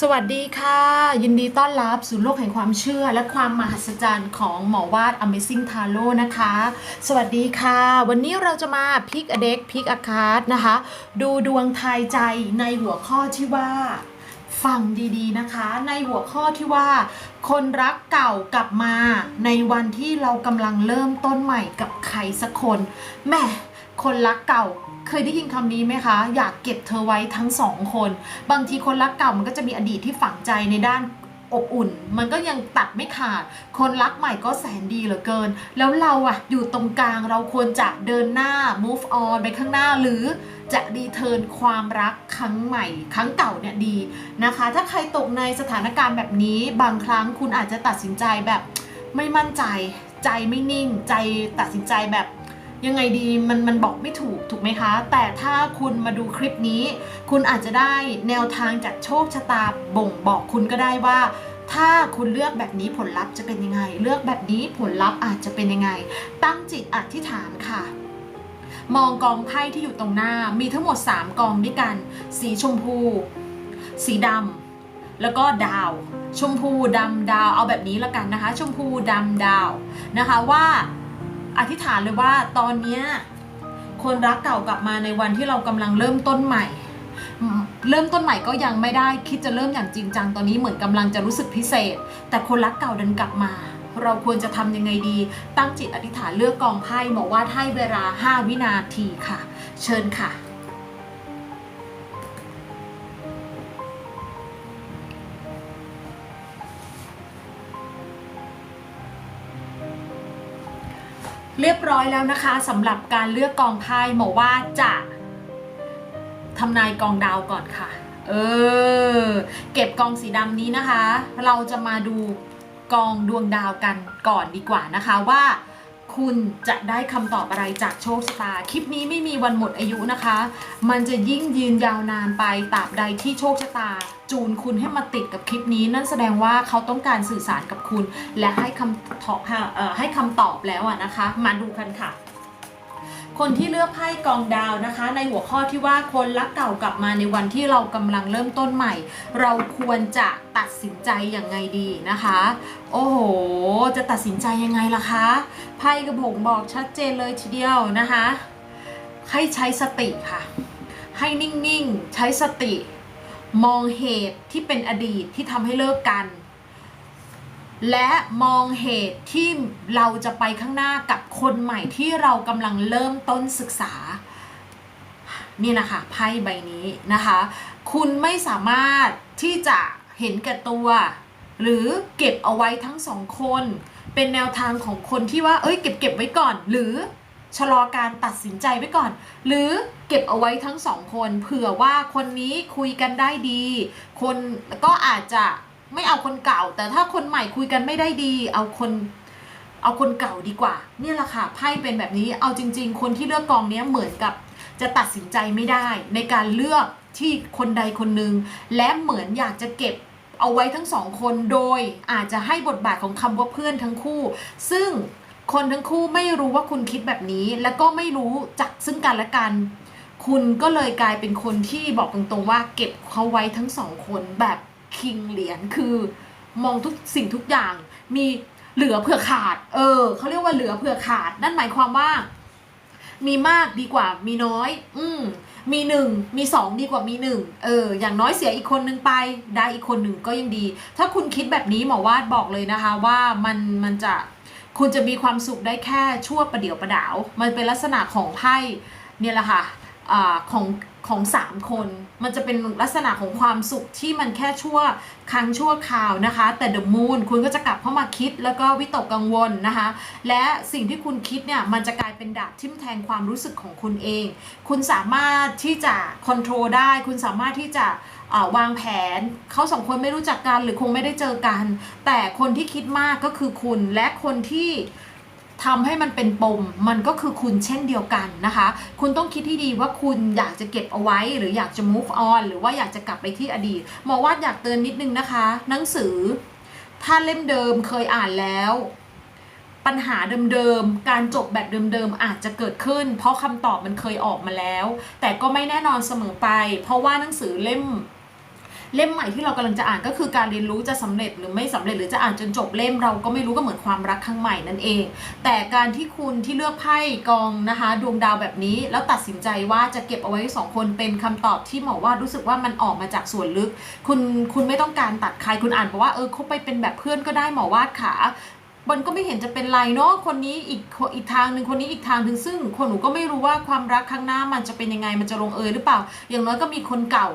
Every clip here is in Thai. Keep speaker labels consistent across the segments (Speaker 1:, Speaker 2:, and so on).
Speaker 1: สวัสดีค่ะ ยินดีต้อนรับสู่โลกแห่งความเชื่อและความมหัศจรรย์ของหมอวาด Amazing Tarot นะคะ สวัสดีค่ะ วันนี้เราจะมาพิกอเด็กพิกอาคาร์ดนะคะ ดูดวงทายใจในหัวข้อที่ว่าฟังดีๆนะคะ ในหัวข้อที่ว่า คนรักเก่ากลับมา ในวันที่เรากำลังเริ่มต้นใหม่กับใครสักคนแม่คนรักเก่า เคยได้ยินคำนี้ไหมคะ อยากเก็บเธอไว้ทั้งสองคน บางทีคนรักเก่ามันก็จะมีอดีตที่ฝังใจในด้านอบอุ่น มันก็ยังตัดไม่ขาด คนรักใหม่ก็แสนดีเหลือเกิน แล้วเราอะอยู่ตรงกลางเราควรจะเดินหน้า move on ไปข้างหน้าหรือจะรีเทิร์นความรักครั้งใหม่ ครั้งเก่าเนี่ยดีนะคะ ถ้าใครตกในสถานการณ์แบบนี้ บางครั้งคุณอาจจะตัดสินใจแบบไม่มั่นใจ ใจไม่นิ่ง ใจตัดสินใจแบบ ยังไงดีมันมันบอกไม่ถูกถูกไหมคะ แต่ถ้าคุณมาดูคลิปนี้ คุณอาจจะได้แนวทางจากโชคชะตาบ่งบอกคุณก็ได้ว่าถ้าคุณเลือกแบบนี้ผลลัพธ์จะเป็นยังไง เลือกแบบนี้ผลลัพธ์อาจจะเป็นยังไง ตั้งจิตอธิษฐานค่ะ มองกองไพ่ที่อยู่ตรงหน้ามีทั้งหมด 3 กองด้วยกัน สีชมพู สีดำแล้วก็ดาว ชมพูดำดาวเอาแบบนี้ละกันนะคะ ชมพูดำดาวนะคะว่า อธิษฐานเลยว่าตอนเนี้ยคนรักเก่ากลับมาในวันที่เรากำลังเริ่มต้นใหม่ เริ่มต้นใหม่ก็ยังไม่ได้คิดจะเริ่มอย่างจริงจังตอนนี้เหมือนกำลังจะรู้สึกพิเศษ แต่คนรักเก่าดันกลับมา เราควรจะทำยังไงดี ตั้งจิตอธิษฐานเลือกกองไพ่บอกว่าให้เวลา 5 วินาทีค่ะ เชิญค่ะ เรียบร้อยแล้วนะคะสำหรับการเลือกกองไพ่หมอว่าจะทำนายกองดาวก่อนค่ะ เออ เก็บกองสีดำนี้นะคะ เราจะมาดูกองดวงดาวกันก่อนดีกว่านะคะว่า คุณจะได้คำตอบอะไรจากโชคชะตา คลิปนี้ไม่มีวันหมดอายุนะคะ มันจะยิ่งยืนยาวนานไปตราบใดที่โชคชะตา จูนคุณให้มาติดกับคลิปนี้ นั่นแสดงว่าเขาต้องการสื่อสารกับคุณ และให้คำตอบเอ่อให้คำตอบแล้วอะนะคะ มาดูกันค่ะ คนที่เลือกไพ่กองดาวนะคะ ในหัวข้อที่ว่าคนรักเก่ากลับมาในวันที่เรากำลังเริ่มต้นใหม่ เราควรจะตัดสินใจอย่างไงดีนะคะ โอ้โห จะตัดสินใจยังไงล่ะคะไพ่กระผมบอกชัดเจนเลยทีเดียวนะคะ ให้ใช้สติค่ะ ให้นิ่งๆ ใช้สติ มองเหตุที่เป็นอดีตที่ทำให้เลิกกัน และมองเหตุที่เราจะไปข้างหน้ากับคนใหม่ที่เรากำลังเริ่มต้นศึกษา นี่นะคะไพ่ใบนี้นะคะ คุณไม่สามารถที่จะเห็นแก่ตัว หรือเก็บเอาไว้ทั้งสองคน เป็นแนวทางของคนที่ว่า เอ้ยเก็บเก็บไว้ก่อน หรือชะลอการตัดสินใจไว้ก่อน หรือเก็บเอาไว้ทั้งสองคน เผื่อว่าคนนี้คุยกันได้ดี คนก็อาจจะ ไม่เอาคนเก่า แต่ถ้าคนใหม่คุยกันไม่ได้ดี เอาคนเอาคนเก่าดีกว่า เนี่ยแหละค่ะไพ่เป็นแบบนี้เอาจริง ๆ คนที่เลือกกองนี้เหมือนกับจะตัดสินใจไม่ได้ ในการเลือกที่คนใดคนหนึ่งและเหมือนอยากจะเก็บเอาไว้ทั้งสองคนโดยอาจจะให้บทบาทของคำว่าเพื่อนทั้งคู่ ซึ่งคนทั้งคู่ไม่รู้ว่าคุณคิดแบบนี้ แล้วก็ไม่รู้จักซึ่งกันและกัน คุณก็เลยกลายเป็นคนที่บอกตรงๆว่าเก็บเขาไว้ทั้งสองคนแบบ คิงเหรียญคือมองทุกสิ่งทุกอย่างมีเหลือเผื่อขาด เออเขาเรียกว่าเหลือเผื่อขาด นั่นหมายความว่า มีมากดีกว่ามีน้อย อืมมีหนึ่งมีสองดีกว่ามีหนึ่งเออ อย่างน้อยเสียอีกคนนึงไป ได้อีกคนหนึ่งก็ยังดี ถ้าคุณคิดแบบนี้หมอวาดบอกเลยนะคะ ว่ามันมันจะคุณจะมีความสุขได้แค่ชั่วประเดี๋ยวประดาว มันเป็นลักษณะของไพ่เนี่ยแหละค่ะ อของของสามคน มันจะเป็นลักษณะของความสุขที่มันแค่ชั่วครั้งชั่วคราวนะคะ แต่ The Moon คุณก็จะกลับเข้ามาคิดแล้วก็วิตกกังวลนะคะ และสิ่งที่คุณคิดเนี่ยมันจะกลายเป็นดาบทิ่มแทงความรู้สึกของคุณเอง คุณสามารถที่จะค o n t r o l ได้ คุณสามารถที่จะวางแผนเขาสองคนไม่รู้จักกันหรือคงไม่ได้เจอกัน แต่คนที่คิดมากก็คือคุณและคนที่ ทำให้มันเป็นปมมันก็คือคุณเช่นเดียวกันนะคะ คุณต้องคิดที่ดีว่าคุณอยากจะเก็บเอาไว้ หรืออยากจะ move on หรือว่าอยากจะกลับไปที่อดีตหมอวาดอยากเตือนนิดนึงนะคะ หนังสือ ถ้าเล่มเดิมเคยอ่านแล้ว ปัญหาเดิมๆการจบแบบเดิมๆอาจจะเกิดขึ้น เพราะคำตอบมันเคยออกมาแล้ว แต่ก็ไม่แน่นอนเสมอไป เพราะว่าหนังสือเล่ม เล่มใหม่ที่เรากำลังจะอ่านก็คือการเรียนรู้จะสำเร็จหรือไม่สำเร็จหรือจะอ่านจนจบเล่มเราก็ไม่รู้ก็เหมือนความรักครั้งใหม่นั่นเอง แต่การที่คุณที่เลือกไพ่กองนะคะดวงดาวแบบนี้ แล้วตัดสินใจว่าจะเก็บเอาไว้สองคนเป็นคำตอบที่หมอว่ารู้สึกว่ามันออกมาจากส่วนลึก คุณคุณไม่ต้องการตัดใครคุณอ่านบอกว่าเออเขาไปเป็นแบบเพื่อนก็ได้หมอวาดขามันก็ไม่เห็นจะเป็นไรเนาะคนนี้อีกอีกทางหนึ่งคนนี้อีกทางหนึ่งซึ่ง คนหนูก็ไม่รู้ว่าความรักข้งหน้ามันจะเป็นยังไงมันจะลงเอยหรือเปล่า อย่างน้อยก็มีคนเก่า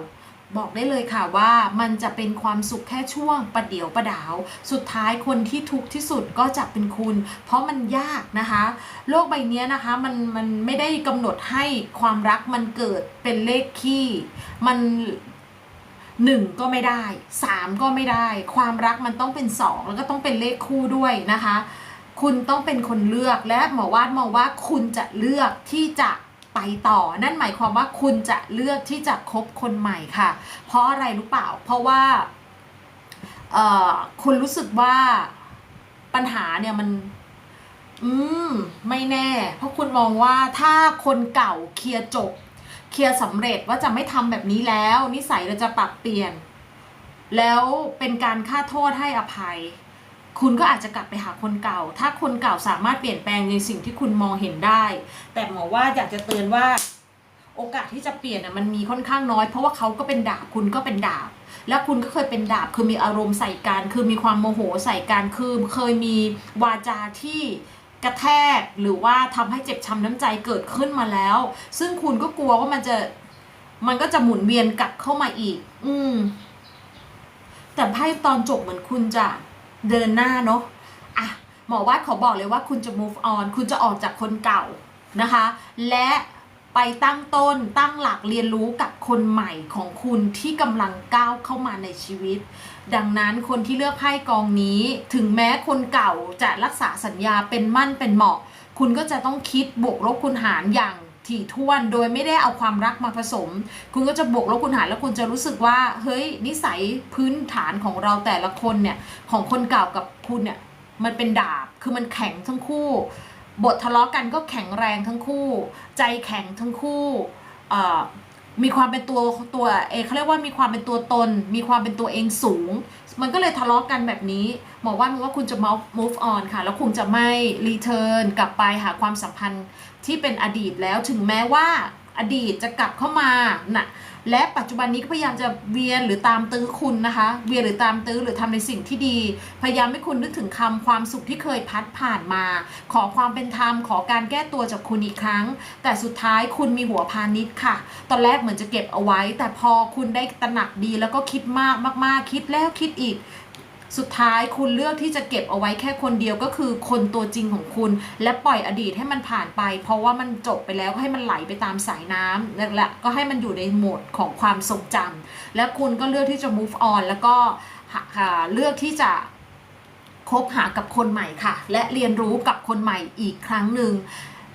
Speaker 1: บอกได้เลยค่ะว่ามันจะเป็นความสุขแค่ช่วงประเดี๋ยวประดาว สุดท้ายคนที่ทุกข์ที่สุดก็จะเป็นคุณ เพราะมันยากนะคะ โลกใบนี้นะคะมันมันไม่ได้กำหนดให้ความรักมันเกิดเป็นเลขคี่ มันหนึ่งก็ไม่ได้สามก็ไม่ได้ ความรักมันต้องเป็นสองแล้วก็ต้องเป็นเลขคู่ด้วยนะคะ คุณต้องเป็นคนเลือกและหมอวาดมองว่าคุณจะเลือกที่จะ ไปต่อ นั่นหมายความว่าคุณจะเลือกที่จะคบคนใหม่ค่ะ เพราะอะไรรู้เปล่า เพราะว่าคุณรู้สึกว่าปัญหาเนี่ยมัน อืม ไม่แน่ เพราะคุณมองว่าถ้าคนเก่าเคลียร์จบ เคลียร์สำเร็จว่าจะไม่ทำแบบนี้แล้ว นิสัยเราจะปรับเปลี่ยน แล้วเป็นการค่าโทษให้อภัย คุณก็อาจจะกลับไปหาคนเก่า ถ้าคนเก่าสามารถเปลี่ยนแปลงในสิ่งที่คุณมองเห็นได้ แต่หมอว่าอยากจะเตือนว่าโอกาสที่จะเปลี่ยนน่ะมันมีค่อนข้างน้อย เพราะว่าเขาก็เป็นดาบคุณก็เป็นดาบ แล้วคุณก็เคยเป็นดาบคือมีอารมณ์ใส่กันคือมีความโมโหใส่กันคือเคยมีวาจาที่กระแทกหรือว่าทำให้เจ็บช้ำน้ำใจเกิดขึ้นมาแล้ว ซึ่งคุณก็กลัวว่ามันจะมันก็จะหมุนเวียนกลับเข้ามาอีก อืม แต่ไพ่ตอนจบเหมือนคุณจะ เดินหน้าเนาะอะหมอวาดขอบอกเลยว่าคุณจะ move on คุณจะออกจากคนเก่านะคะ และไปตั้งต้นตั้งหลักเรียนรู้กับคนใหม่ของคุณที่กำลังก้าวเข้ามาในชีวิต ดังนั้นคนที่เลือกไพ่กองนี้ ถึงแม้คนเก่าจะรักษาสัญญาเป็นมั่นเป็นเหมาะ คุณก็จะต้องคิดบวกลบคูณหารอย่าง ถี่ถ้วน โดยไม่ได้เอาความรักมาผสม คุณก็จะบวกลบคูณหารแล้วคุณจะรู้สึกว่า เฮ้ย นิสัยพื้นฐานของเราแต่ละคนเนี่ย ของคนเก่ากับคุณเนี่ย มันเป็นดาบ คือมันแข็งทั้งคู่ บททะเลาะกันก็แข็งแรงทั้งคู่ ใจแข็งทั้งคู่มีความเป็นตัวตัวเองเขาเรียกว่ามีความเป็นตัวตน มีความเป็นตัวเองสูง มันก็เลยทะเลาะกันแบบนี้หมอว่ามันว่าคุณจะ move move on ค่ะ แล้วคุณจะไม่ return กลับไปหาความสัมพันธ์ ที่เป็นอดีตแล้วถึงแม้ว่าอดีตจะกลับเข้ามานะและปัจจุบันนี้ก็พยายามจะเวียนหรือตามตื้อคุณนะคะ เวียนหรือตามตื้อหรือทำในสิ่งที่ดี พยายามให้คุณนึกถึงคำความสุขที่เคยพัดผ่านมา ขอความเป็นธรรมขอการแก้ตัวจากคุณอีกครั้ง แต่สุดท้ายคุณมีหัวพาณิชย์ค่ะ ตอนแรกเหมือนจะเก็บเอาไว้ แต่พอคุณได้ตระหนักดีแล้วก็คิดมากมากๆคิดแล้วคิดอีก สุดท้ายคุณเลือกที่จะเก็บเอาไว้แค่คนเดียวก็คือคนตัวจริงของคุณ และปล่อยอดีตให้มันผ่านไป เพราะว่ามันจบไปแล้วก็ให้มันไหลไปตามสายน้ำและและก็ให้มันอยู่ในโหมดของความทรงจำและคุณก็เลือกที่จะ move on แล้วก็เลือกที่จะคบหากับคนใหม่ค่ะ และเรียนรู้กับคนใหม่อีกครั้งหนึ่ง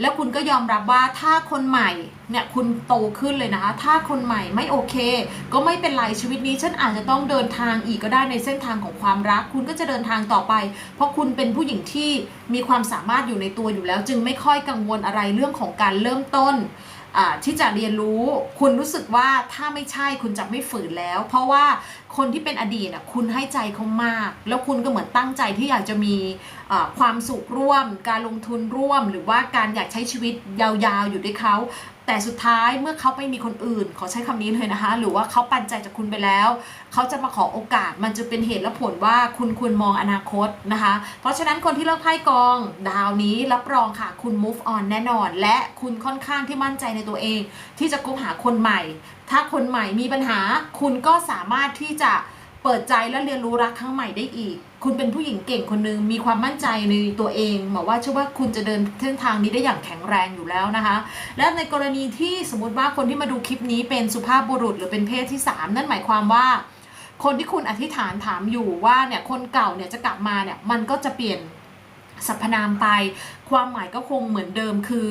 Speaker 1: แล้วคุณก็ยอมรับว่าถ้าคนใหม่เนี่ยคุณโตขึ้นเลยนะคะ ถ้าคนใหม่ไม่โอเค ก็ไม่เป็นไรชีวิตนี้ฉันอาจจะต้องเดินทางอีกก็ได้ในเส้นทางของความรัก คุณก็จะเดินทางต่อไป เพราะคุณเป็นผู้หญิงที่มีความสามารถอยู่ในตัวอยู่แล้ว จึงไม่ค่อยกังวลอะไรเรื่องของการเริ่มต้นที่จะเรียนรู้ คุณรู้สึกว่าถ้าไม่ใช่คุณจะไม่ฝืนแล้ว เพราะว่า คนที่เป็นอดีตน่ะคุณให้ใจเขามาก แล้วคุณก็เหมือนตั้งใจที่อยากจะมีความสุขร่วม การลงทุนร่วม หรือว่าการอยากใช้ชีวิตยาวๆอยู่ด้วยเขาแต่สุดท้ายเมื่อเขาไม่มีคนอื่น ขอใช้คำนี้เลยนะคะ หรือว่าเขาปันใจจากคุณไปแล้ว เขาจะมาขอโอกาสมันจะเป็นเหตุและผลว่าคุณควรมองอนาคตนะคะ เพราะฉะนั้นคนที่เลือกไพ่กองดาวนี้รับรองค่ะ คุณ move on แน่นอน และคุณค่อนข้างที่มั่นใจในตัวเอง ที่จะคบหาคนใหม่ ถ้าคนใหม่มีปัญหา คุณก็สามารถที่จะเปิดใจและเรียนรู้รักครั้งใหม่ได้อีก คุณเป็นผู้หญิงเก่งคนหนึง มีความมั่นใจในตัวเองหมอว่าเชื่อว่าคุณจะเดินเส้นทางนี้ได้อย่างแข็งแรงอยู่แล้วนะคะ และในกรณีที่สมมติว่าคนที่มาดูคลิปนี้เป็นสุภาพบุรุษหรือเป็นเพศที่ 3 นั่นหมายความว่า คนที่คุณอธิษฐานถามอยู่ว่าเนี่ยคนเก่าเนี่ยจะกลับมาเนี่ยมันก็จะเปลี่ยนสรรพนามไป ความหมายก็คงเหมือนเดิมคือ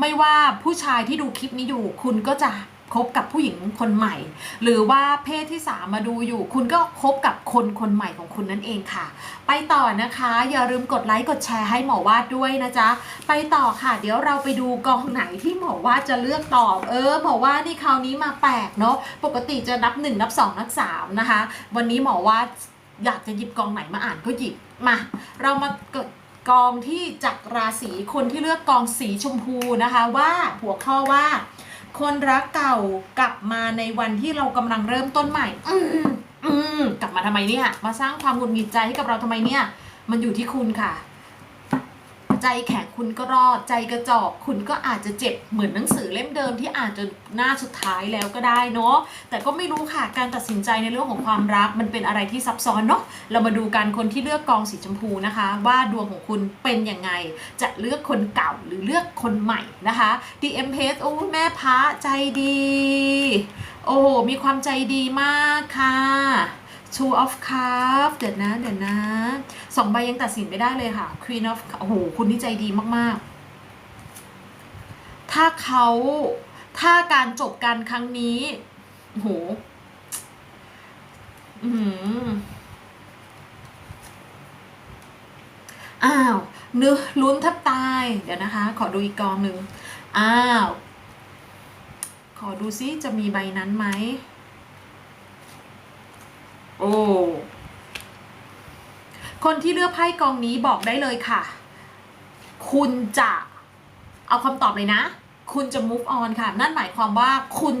Speaker 1: ไม่ว่าผู้ชายที่ดูคลิปนี้อยู่ คุณก็จะ คบกับผู้หญิงคนใหม่ หรือว่าเพศที่สามมาดูอยู่ คุณก็คบกับคนคนใหม่ของคุณนั่นเองค่ะ ไปต่อนะคะ อย่าลืมกดไลค์กดแชร์ให้หมอวาดด้วยนะจ๊ะ ไปต่อค่ะ เดี๋ยวเราไปดูกองไหนที่หมอวาดจะเลือกตอบ เออหมอวาดนี่คราวนี้มาแปลกเนาะปกติจะนับ 1 นับ 2 นับ 3 นะคะ วันนี้หมอวาดอยากจะหยิบกองไหนมาอ่านก็หยิบมา เรามาเกิดกองที่จากราศีคนที่เลือกกองสีชมพูนะคะว่าหัวข้อว่า คนรักเก่ากลับมาในวันที่เรากำลังเริ่มต้นใหม่ อืมอืมกลับมาทำไมเนี่ย มาสร้างความหงุดหงิดใจให้กับเราทำไมเนี่ย มันอยู่ที่คุณค่ะ ใจแข็งคุณก็รอด ใจกระจอกคุณก็อาจจะเจ็บเหมือนหนังสือเล่มเดิมที่อ่านจนหน้าสุดท้ายแล้วก็ได้เนาะแต่ก็ไม่รู้ค่ะการตัดสินใจในเรื่องของความรักมันเป็นอะไรที่ซับซ้อนเนาะเรามาดูกันคนที่เลือกกองสีชมพูนะคะ ว่าดวงของคุณเป็นยังไง จะเลือกคนเก่าหรือเลือกคนใหม่นะคะ DM p a g e โอ้แม่พระใจดี โอ้โหมีความใจดีมากค่ะ Two of Cups เดี๋ยวนะ เดี๋ยวนะสองใบยังตัดสินไม่ได้เลยค่ะ Queen of โอ้โห คุณนี่ใจดีมาก ๆ ถ้าเขาถ้าการจบกันครั้งนี้ โอ้โห อือหืออ้าวนึกลุ้นแทับตาย เดี๋ยวนะคะ ขอดูอีกกองหนึ่งอ้าว ขอดูซิจะมีใบนั้นไหม โอ้คนที่เลือกไพ่กองนี้บอกได้เลยค่ะ คุณจะเอาคำตอบเลยนะ คุณจะ move on ค่ะ นั่นหมายความว่าคุณ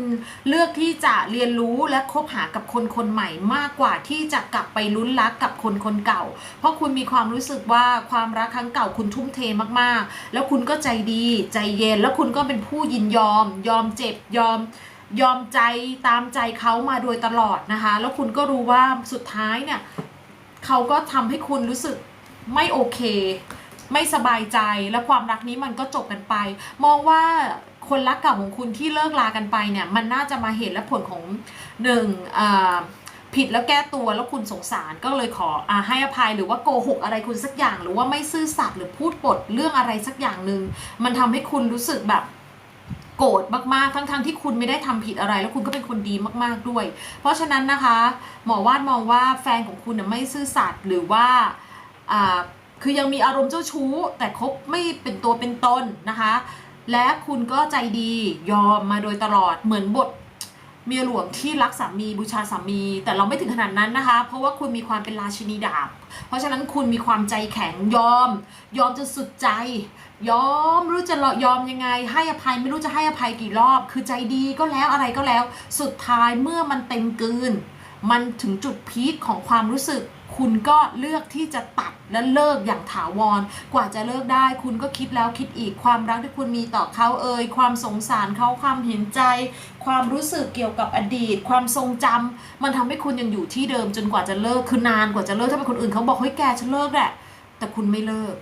Speaker 1: เลือกที่จะเรียนรู้และคบหากับคนคนใหม่มากกว่าที่จะกลับไปลุ้นรักกับคนคนเก่า เพราะคุณมีความรู้สึกว่าความรักครั้งเก่าคุณทุ่มเทมากๆ แล้วคุณก็ใจดีใจเย็น แล้วคุณก็เป็นผู้ยินยอม ยอมเจ็บยอม ยอมใจตามใจเขามาโดยตลอดนะคะ แล้วคุณก็รู้ว่าสุดท้ายเนี่ยเขาก็ทำให้คุณรู้สึกไม่โอเค ไม่สบายใจและความรักนี้มันก็จบกันไป มองว่าคนรักเก่าของคุณที่เลิกลากันไปเนี่ย มันน่าจะมาเหตุและผลของหนึ่งผิดแล้วแก้ตัวแล้วคุณสงสารก็เลยขออให้อภัยหรือว่าโกหกอะไรคุณสักอย่าง หรือว่าไม่ซื่อสัตย์หรือพูดปดเรื่องอะไรสักอย่างหนึ่งมันทำให้คุณรู้สึกแบบ โกรธมากๆ ทั้งๆที่คุณไม่ได้ทำผิดอะไร แล้วคุณก็เป็นคนดีมากๆด้วย เพราะฉะนั้นนะคะ หมอวาดมองว่าแฟนของคุณไม่ซื่อสัตย์หรือว่าอ่าคือยังมีอารมณ์เจ้าชู้ แต่คบไม่เป็นตัวเป็นตนนะคะ และคุณก็ใจดียอมมาโดยตลอดเหมือนบทเมียหลวงที่รักสามีบูชาสามี แต่เราไม่ถึงขนาดนั้นนะคะ เพราะว่าคุณมีความเป็นราชินีดาบ เพราะฉะนั้นคุณมีความใจแข็งยอม ยอมจนสุดใจ ยอมรู้จะยอมยังไง ให้อภัยไม่รู้จะให้อภัยกี่รอบ คือใจดีก็แล้วอะไรก็แล้ว สุดท้ายเมื่อมันเต็มกลืน มันถึงจุดพีคของความรู้สึก คุณก็เลือกที่จะตัดและเลิกอย่างถาวร กว่าจะเลิกได้ คุณก็คิดแล้วคิดอีกความรักที่คุณมีต่อเขาเอ่ยความสงสารเขาความเห็นใจ ความรู้สึกเกี่ยวกับอดีต ความทรงจำมันทำให้คุณยังอยู่ที่เดิมจนกว่าจะเลิกคือนานกว่าจะเลิกถ้าเป็นคนอื่นเขาบอกเฮ้ยแกฉันเลิกแหละแต่คุณไม่เลิก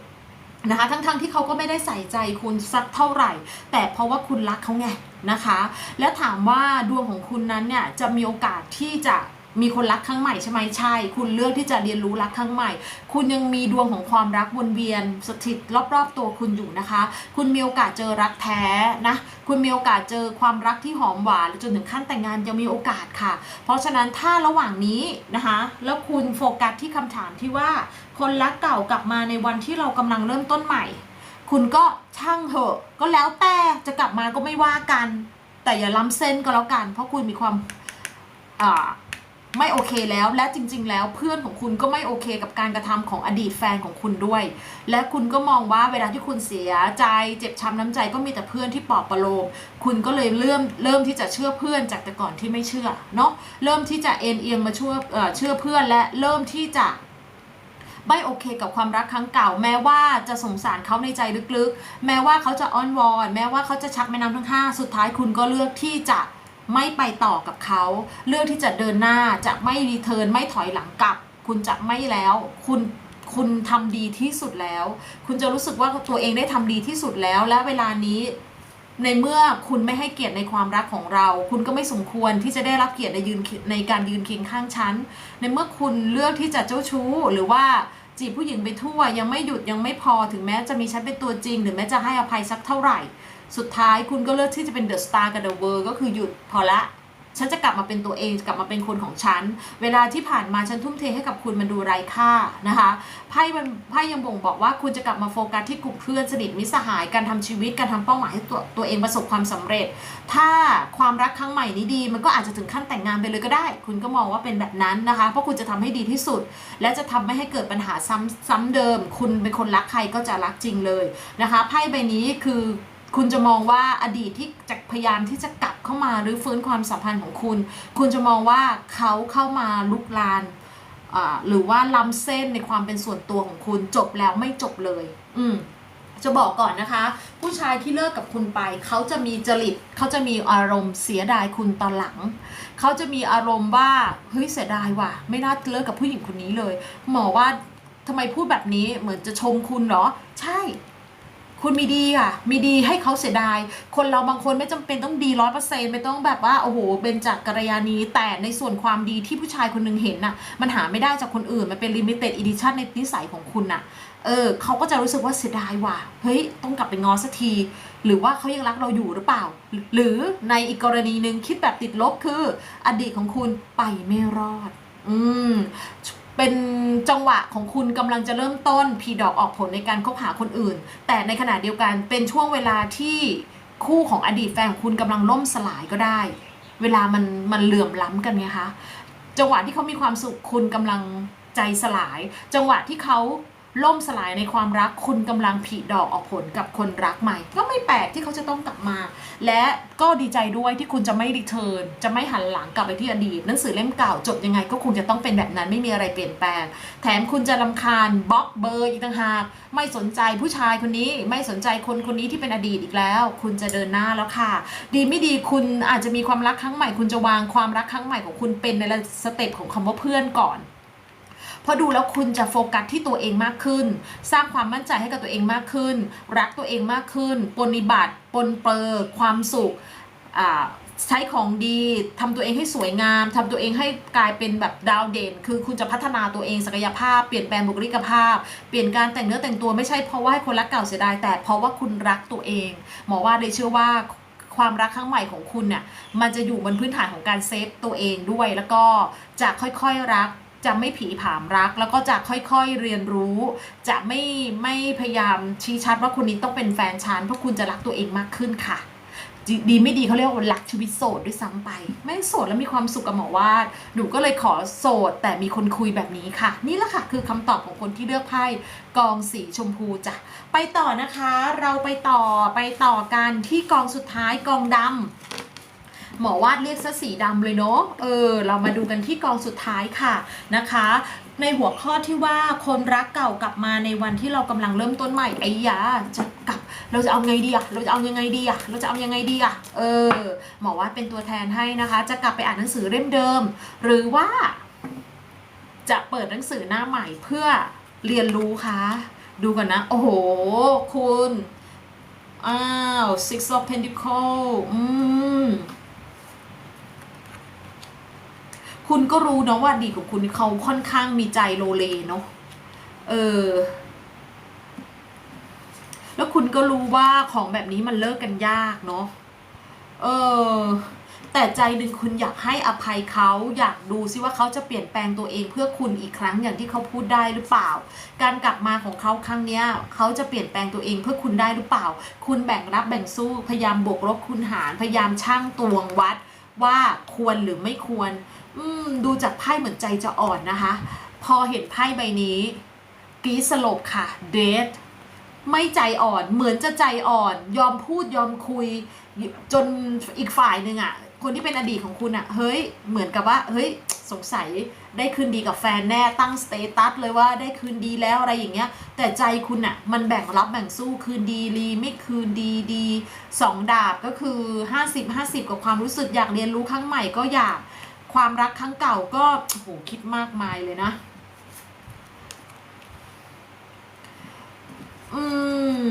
Speaker 1: นะคะทั้งๆทที่เขาก็ไม่ได้ใส่ใจคุณสักเท่าไหร่ แต่เพราะว่าคุณรักเขาไงนะคะ และถามว่าดวงของคุณนั้นเนี่ยจะมีโอกาสที่จะมีคนรักครั้งใหม่ใช่ไหมใช่ คุณเลือกที่จะเรียนรู้รักครั้งใหม่ คุณยังมีดวงของความรักวนเวียนสถิตรอบๆตัวคุณอยู่นะคะ คุณมีโอกาสเจอรักแท้นะ คุณมีโอกาสเจอความรักที่หอมหวานจนถึงขั้นแต่งงานยังมีโอกาสค่ะ เพราะฉะนั้นถ้าระหว่างนี้นะคะ แล้วคุณโฟกัสที่คำถามที่ว่า คนรักเก่ากลับมาในวันที่เรากำลังเริ่มต้นใหม่ คุณก็ช่างเถอะ ก็แล้วแต่จะกลับมาก็ไม่ว่ากัน แต่อย่าล้ำเส้นก็แล้วกัน เพราะคุณมีความไม่โอเคแล้วและจริง ๆ แล้วเพื่อนของคุณก็ไม่โอเคกับการกระทำของอดีตแฟนของคุณด้วย และคุณก็มองว่าเวลาที่คุณเสียใจเจ็บช้ำน้ำใจก็มีแต่เพื่อนที่ปลอบประโลม คุณก็เลยเริ่มเริ่มที่จะเชื่อเพื่อนจากแต่ก่อนที่ไม่เชื่อเนาะเริ่มที่จะเอ็นเอียงมาเชื่อเชื่อเพื่อนและเริ่มที่จะ ไม่โอเคกับความรักครั้งเก่า แม้ว่าจะสงสารเขาในใจลึกๆ แม้ว่าเขาจะอ้อนวอน แม้ว่าเขาจะชักแม่น้ำทั้งห้าสุดท้ายคุณก็เลือกที่จะไม่ไปต่อกับเขา เลือกที่จะเดินหน้าจะไม่รีเทิร์นไม่ถอยหลังกลับ คุณจะไม่แล้ว คุณคุณทำดีที่สุดแล้ว คุณจะรู้สึกว่าตัวเองได้ทำดีที่สุดแล้ว และเวลานี้ในเมื่อคุณไม่ให้เกียรติในความรักของเรา คุณก็ไม่สมควรที่จะได้รับเกียรติในยืนในการยืนเคียงข้างฉัน ในเมื่อคุณเลือกที่จะเจ้าชู้หรือว่า จีบผู้หญิงไปทั่ว ยังไม่หยุดยังไม่พอถึงแม้จะมีฉันเป็นตัวจริง หรือแม้จะให้อภัยสักเท่าไหร่ สุดท้ายคุณก็เลือกที่จะเป็นเดอะสตาร์กับเดอะเวิร์ก็คือหยุดพอละ ฉันจะกลับมาเป็นตัวเองกลับมาเป็นคนของฉัน เวลาที่ผ่านมาฉันทุ่มเทให้กับคุณมันดูไร้ค่านะคะไพ่มันไพ่ยังบ่งบอกว่าคุณจะกลับมาโฟกัสที่กลุ่มเพื่อนสนิทมิตรสหายการทำชีวิตการทำเป้าหมายให้ตัวตัวเองประสบความสำเร็จ ถ้าความรักครั้งใหม่นี้ดี มันก็อาจจะถึงขั้นแต่งงานไปเลยก็ได้ คุณก็มองว่าเป็นแบบนั้นนะคะ เพราะคุณจะทำให้ดีที่สุด และจะทำไม่ให้เกิดปัญหาซ้ำซ้ำเดิม คุณเป็นคนรักใครก็จะรักจริงเลยนะคะไพ่ใบนี้คือ คุณจะมองว่าอดีตที่จะพยายามที่จะกลับเข้ามาหรือฟื้นความสัมพันธ์ของคุณ คุณจะมองว่าเขาเข้ามาลุกลานหรือว่าล้ำเส้นในความเป็นส่วนตัวของคุณจบแล้วไม่จบเลย อืมจะบอกก่อนนะคะ ผู้ชายที่เลิกกับคุณไป เขาจะมีจริตเขาจะมีอารมณ์เสียดายคุณตอนหลัง เขาจะมีอารมณ์ว่าเฮ้ยเสียดายว่ะ ไม่น่าเลิกกับผู้หญิงคนนี้เลย หมอว่าทำไมพูดแบบนี้เหมือนจะชมคุณเหรอ ใช่ คุณมีดีอะ มีดีให้เขาเสียดาย คนเราบางคนไม่จำเป็นต้องดีร้อยเปอร์เซ็นต์ไม่ต้องแบบว่าโอ้โหเป็นจากกัลยาณีแต่ในส่วนความดีที่ผู้ชายคนหนึงเห็นน่ะ มันหาไม่ได้จากคนอื่น มันเป็นลิมิเต็ดอีดิชั่นในนิสัยของคุณน่ะ เออเขาก็จะรู้สึกว่าเสียดายว่ะ เฮ้ย ต้องกลับไปงอสักที หรือว่าเขายังรักเราอยู่หรือเปล่า หรือในอีกกรณีหนึ่งคิดแบบติดลบคือ อดีตของคุณไปไม่รอด อืม เป็นจังหวะของคุณกำลังจะเริ่มต้นผีดอกออกผลในการคบหาคนอื่น แต่ในขณะเดียวกันเป็นช่วงเวลาที่คู่ของอดีตแฟนของคุณกำลังล่มสลายก็ได้ เวลามันมันเหลื่อมล้ำกันไงคะจังหวะที่เขามีความสุขคุณกำลังใจสลาย จังหวะที่เขา ล่มสลายในความรักคุณกำลังผลิดอกออกผลกับคนรักใหม่ ก็ไม่แปลกที่เขาจะต้องกลับมา และก็ดีใจด้วยที่คุณจะไม่รีเทิร์นจะไม่หันหลังกลับไปที่อดีตหนังสือเล่มเก่าจบยังไงก็คงจะต้องเป็นแบบนั้นไม่มีอะไรเปลี่ยนแปลง แถมคุณจะลำคาญบล็อกเบอร์อีกต่างหากไม่สนใจผู้ชายคนนี้ ไม่สนใจคนคนนี้ที่เป็นอดีตอีกแล้ว คุณจะเดินหน้าแล้วค่ะ ดีไม่ดีคุณอาจจะมีความรักครั้งใหม่ คุณจะวางความรักครั้งใหม่ของคุณเป็นในสเต็ปของคำว่าเพื่อนก่อน เพราะดูแล้วคุณจะโฟกัสที่ตัวเองมากขึ้น สร้างความมั่นใจให้กับตัวเองมากขึ้น รักตัวเองมากขึ้นปฏิบัติปนเปอร์ความสุขใช้ของดีทำตัวเองให้สวยงามทำตัวเองให้กลายเป็นแบบดาวเด่น คือคุณจะพัฒนาตัวเองศักยภาพ เปลี่ยนแปลงบุคลิกภาพ เปลี่ยนการแต่งเนื้อแต่งตัวไม่ใช่เพราะว่าให้คนรักเก่าเสียดายแต่เพราะว่าคุณรักตัวเอง หมอว่าเลยเชื่อว่าความรักครั้งใหม่ของคุณเนี่ยมันจะอยู่บนพื้นฐานของการเซฟตัวเองด้วย แล้วก็จะค่อยๆรัก จะไม่ผีผามรัก แล้วก็จะค่อยๆเรียนรู้ จะไม่ไม่พยายามชี้ชัดว่าคนนี้ต้องเป็นแฟนฉันเพราะคุณจะรักตัวเองมากขึ้นค่ะดีไม่ดีเขาเรียกว่ารักชีวิตโสดด้วยซ้ำไปไม่โสดแล้วมีความสุขกับหมอวาดหนูก็เลยขอโสด แต่มีคนคุยแบบนี้ค่ะ นี่แหละค่ะคือคำตอบของคนที่เลือกไพ่กองสีชมพูจ้ะไปต่อนะคะ เราไปต่อไปต่อกันที่กองสุดท้ายกองดำ หมอวาดเรียกซะสีดำเลยเนาะเออ เรามาดูกันที่กองสุดท้ายค่ะนะคะ ในหัวข้อที่ว่าคนรักเก่ากลับมาในวันที่เรากำลังเริ่มต้นใหม่ไอ้ยาจะกลับ เราจะเอาไงดีอะเราจะเอายังไงดีอะเราจะเอายังไงดีอะเออ หมอวาดเป็นตัวแทนให้นะคะ จะกลับไปอ่านหนังสือเล่มเดิม หรือว่า จะเปิดหนังสือหน้าใหม่เพื่อเรียนรู้คะดูกันนะ โอ้โห คุณ อ้าว six of pentacle อืม คุณก็รู้เนาะว่าดีของคุณเขาค่อนข้างมีใจโลเลเนาะเออ แล้วคุณก็รู้ว่าของแบบนี้มันเลิกกันยากเนาะเออ แต่ใจหนึ่งคุณอยากให้อภัยเขาอยากดูซิว่าเขาจะเปลี่ยนแปลงตัวเองเพื่อคุณอีกครั้งอย่างที่เขาพูดได้หรือเปล่า การกลับมาของเขาครั้งเนี้ยเขาจะเปลี่ยนแปลงตัวเองเพื่อคุณได้หรือเปล่า คุณแบ่งรับแบ่งสู้พยายามบวกลบคูณหารพยายามช่างตวงวัดว่าควรหรือไม่ควร อืมดูจากไพ่เหมือนใจจะอ่อนนะคะ พอเห็นไพ่ใบนี้กีสลบค่ะเดทไม่ใจอ่อนเหมือนจะใจอ่อน ยอมพูดยอมคุย จนอีกฝ่ายหนึ่งอะ่ะ คนที่เป็นอดีตของคุณอะ่ะ เฮ้ย เหมือนกับว่า เฮ้ย สงสัยได้คืนดีกับแฟนแน่ตั้งสเตตัสเลยว่าได้คืนดีแล้วอะไรอย่างเงี้ย แต่ใจคุณอะ่ะ มันแบ่งรับแบ่งสู้คืนดีรีไม่คืนดีดีสองดาบก็คือ 50 50 กับความรู้สึกอยากเรียนรู้ครั้งใหม่ก็อยาก ความรักครั้งเก่าก็โหคิดมากมายเลยนะ อืม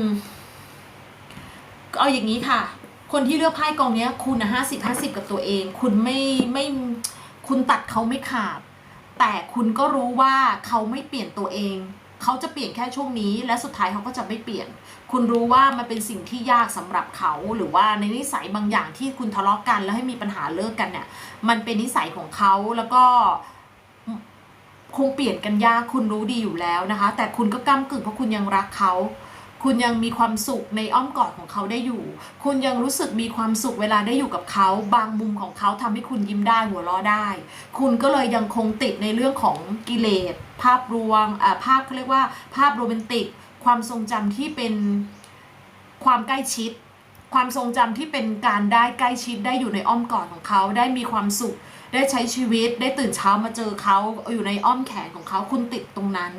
Speaker 1: เอาอย่างนี้ค่ะ คนที่เลือกไพ่กองนี้คุณนะห้าสิบห้าสิบกับตัวเอง คุณไม่ไม่คุณตัดเขาไม่ขาด แต่คุณก็รู้ว่าเขาไม่เปลี่ยนตัวเอง เขาจะเปลี่ยนแค่ช่วงนี้ และสุดท้ายเขาก็จะไม่เปลี่ยน คุณรู้ว่ามันเป็นสิ่งที่ยากสำหรับเขาหรือว่าในนิสัยบางอย่างที่คุณทะเลาะกัน แล้วให้มีปัญหาเลิกกันเนี่ย มันเป็นนิสัยของเขาแล้วก็คงเปลี่ยนกันยากคุณรู้ดีอยู่แล้วนะคะ แต่คุณก็ก้ากึ่งเพราะคุณยังรักเขาคุณยังมีความสุขในอ้อมกอดของเขาได้อยู่ คุณยังรู้สึกมีความสุขเวลาได้อยู่กับเขา บางมุมของเขาทำให้คุณยิ้มได้หัวเราะได้ คุณก็เลยยังคงติดในเรื่องของกิเลส ภาพรวงอ่าภาพเขาเรียกว่า ภาพโรแมนติก ความทรงจำที่เป็นความใกล้ชิด ความทรงจำที่เป็นการได้ใกล้ชิดได้อยู่ในอ้อมกอดของเขาได้มีความสุข ได้ใช้ชีวิตได้ตื่นเช้ามาเจอเขาอยู่ในอ้อมแขนของเขาคุณติดตรงนั้น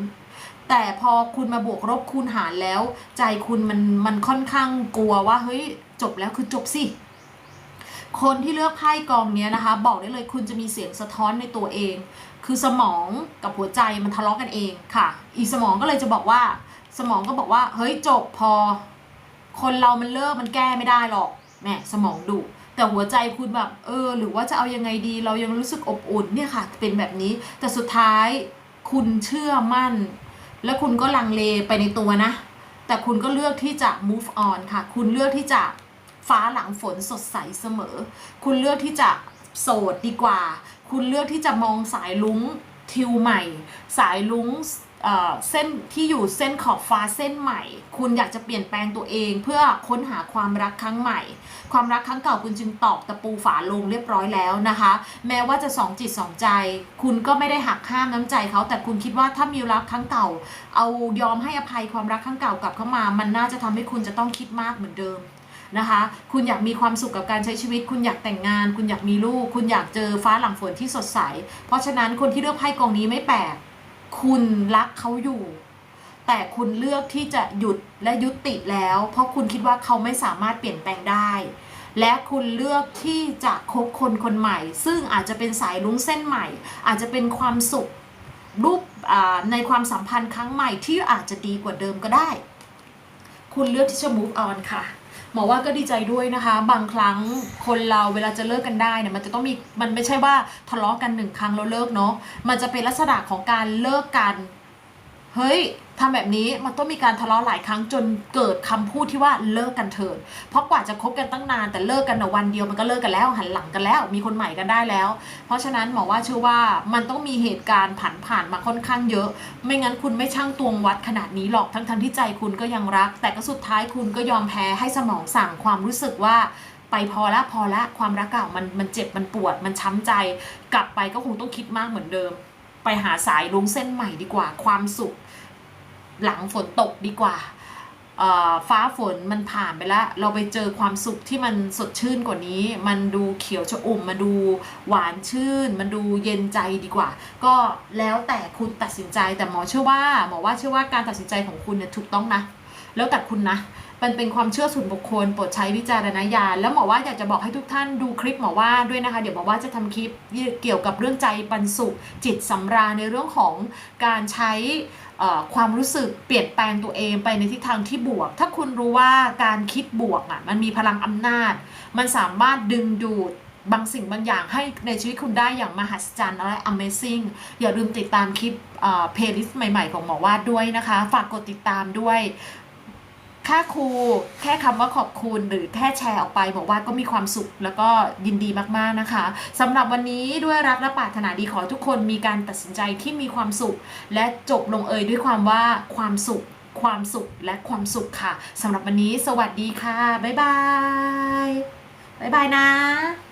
Speaker 1: แต่พอคุณมาบวกลบคูณหารแล้ว ใจคุณมันมันค่อนข้างกลัวว่าเฮ้ยจบแล้วคือจบสิคนที่เลือกไพ่กองเนี้ยนะคะ บอกได้เลยคุณจะมีเสียงสะท้อนในตัวเอง คือสมองกับหัวใจมันทะเลาะกันเองค่ะ อีกสมองก็เลยจะบอกว่า สมองก็บอกว่า เฮ้ยจบพอ คนเรามันเลิกมันแก้ไม่ได้หรอกแหมสมองดุแต่หัวใจคุณแบบเออ หรือว่าจะเอายังไงดีเรายังรู้สึกอบอุ่นเนี่ยค่ะ เป็นแบบนี้ แต่สุดท้ายคุณเชื่อมั่น แล้วคุณก็ลังเลไปในตัวนะ แต่คุณก็เลือกที่จะ move on ค่ะ คุณเลือกที่จะฟ้าหลังฝนสดใสเสมอ คุณเลือกที่จะโสดดีกว่า คุณเลือกที่จะมองสายลุ้งทิวใหม่ สายลุ้งเอ่อเส้นที่อยู่เส้นขอบฟ้าเส้นใหม่ คุณอยากจะเปลี่ยนแปลงตัวเอง เพื่อค้นหาความรักครั้งใหม่ ความรักครั้งเก่าคุณจึงตอกตะปูฝาลงเรียบร้อยแล้วนะคะ แม้ว่าจะสองจิตสองใจ คุณก็ไม่ได้หักห้ามน้ำใจเขาแต่คุณคิดว่าถ้ามีรักครั้งเก่า เอายอมให้อภัยความรักครั้งเก่ากลับเข้ามา มันน่าจะทำให้คุณจะต้องคิดมากเหมือนเดิม นะคะ คุณอยากมีความสุขกับการใช้ชีวิต คุณอยากแต่งงาน คุณอยากมีลูก คุณอยากเจอฟ้าหลังฝนที่สดใส เพราะฉะนั้นคนที่เลือกไพ่กองนี้ไม่แปลก คุณรักเขาอยู่ แต่คุณเลือกที่จะหยุดและยุติแล้ว เพราะคุณคิดว่าเขาไม่สามารถเปลี่ยนแปลงได้ และคุณเลือกที่จะคบคนคนใหม่ ซึ่งอาจจะเป็นสายลุ้งเส้นใหม่ อาจจะเป็นความสุขรูปในความสัมพันธ์ครั้งใหม่ที่อาจจะดีกว่าเดิมก็ได้ คุณเลือกที่จะ move on ค่ะ หมอว่าก็ดีใจด้วยนะคะ บางครั้งคนเราเวลาจะเลิกกันได้เนี่ยมันจะต้องมีมันไม่ใช่ว่าทะเลาะกันหนึ่งครั้งแล้วเลิกเนาะมันจะเป็นลักษณะของการเลิกกัน เฮ้ยทำแบบนี้มันต้องมีการทะเลาะหลายครั้งจนเกิดคำพูดที่ว่าเลิกกันเถิดเพราะกว่าจะคบกันตั้งนานแต่เลิกกันในวันเดียวมันก็เลิกกันแล้วหันหลังกันแล้ว มีคนใหม่กันได้แล้ว เพราะฉะนั้นหมอว่าเชื่อว่ามันต้องมีเหตุการณ์ผ่านผ่านมาค่อนข้างเยอะ ไม่งั้นคุณไม่ช่างตวงวัดขนาดนี้หรอกทั้งทัที่ใจคุณก็ยังรัก แต่ก็สุดท้ายคุณก็ยอมแพ้ให้สมองสั่งความรู้สึกว่าไปพอละพอละความรักเก่ามันมันเจ็บมันปวดมันช้ำใจ กลับไปก็คงต้องคิดมากเหมือนเดิม ไปหาสายลุงเส้นใหม่ดีกว่า ความสุข หลังฝนตกดีกว่าฟ้าฝนมันผ่านไปแล้ว เราไปเจอความสุขที่มันสดชื่นกว่านี้ มันดูเขียวชอุ่มมันดูหวานชื่น มันดูเย็นใจดีกว่า ก็แล้วแต่คุณตัดสินใจแต่หมอเชื่อว่าหมอว่าเชื่อว่าการตัดสินใจของคุณเนี่ยถูกต้องนะ แล้วแต่คุณนะ มันเป็นความเชื่อส่วนบุคคลโปรดใช้วิจารณญาณแล้วหมอว่าอยากจะบอกให้ทุกท่านดูคลิปหมอว่าด้วยนะคะ เดี๋ยวหมอว่าจะทำคลิปเกี่ยวกับเรื่องใจปันสุข จิตสำราญในเรื่องของการใช้ความรู้สึกเปลี่ยนแปลงตัวเองไปในทิศทางที่บวก ถ้าคุณรู้ว่าการคิดบวกอะมันมีพลังอำนาจ มันสามารถดึงดูดบางสิ่งบางอย่างให้ในชีวิตคุณได้อย่างมหัศจรรย์และ Amazing อย่าลืมติดตามคลิปเพลย์ลิสต์ใหม่ๆ ของหมอวาดด้วยนะคะ ฝากกดติดตามด้วย ค่าครูแค่คำว่าขอบคุณหรือแค่แชร์ออกไป บอกว่าก็มีความสุขแล้วก็ยินดีมากๆนะคะสำหรับวันนี้ด้วยรักและปรารถนาดีขอทุกคนมีการตัดสินใจที่มีความสุข และจบลงเอยด้วยความว่าความสุข ความสุขและความสุขค่ะสำหรับวันนี้ สวัสดีค่ะบ๊ายบายบ๊ายบายนะ